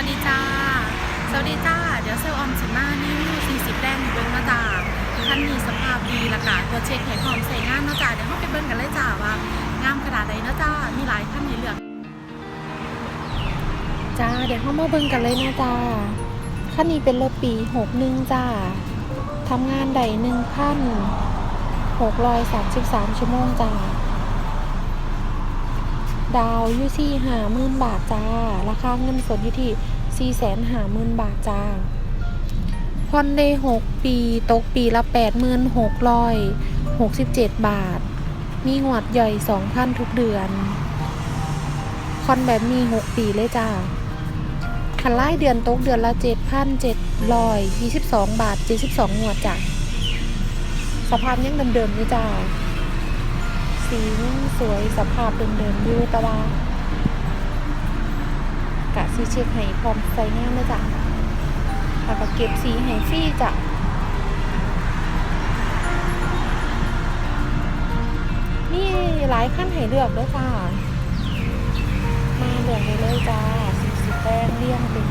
วัสดีจ้า สวัสดีจ้า เดี๋ยวเซลลออมสิมารีวิว40แดงให้เบิ้งเนาจ้าคันนี้สภาพดีละกะตัวเช็คให้พร้อมใส่งานเนาะจ้าเดี๋ยวเราไปเบิ้งกันเลยจ้าว่างามขนาดใดเนาะจ้า มีหลายคันให้เลือกจ้า เดี๋ยวเรามาเบิ้งกันเลยนะจ้าคันนี้เป็นรถปี61จ้าทำงานได้1,633 ชั่วโมงจ้า ดาวยูซี่หาหมื่นบาทจ้า ราคาเงินสดอยู่ที่สี่แสนหาหมื่นบาทจ้าผ่อนได้หกปี ตกปีละแปดหมื่นหกร้อยหกสิบเจ็ดบาท มีงวดย่อยสองพันทุกเดือนผ่อนแบบมีหกปีเลยจ้าคันไล่เดือนตกเดือนละเจ็ดพันเจ็ดร้อยยี่สิบสองบาทเจ็ดสิบสองงวดจ้าสภาพยังเดิมๆเลยจ้า สียังสวยสภาพเดิมๆอยู่แต่ว่ากะสีเช็คให้พร้อมใส่งานเลยจ้ะแล้วก็เก็บสีให้ฟรีจ้ะนี่หลายขั้นให้เลือกด้วยจ้ามาเลือกได้เลยจ้าสีสีแดงเลี่ยงเป็น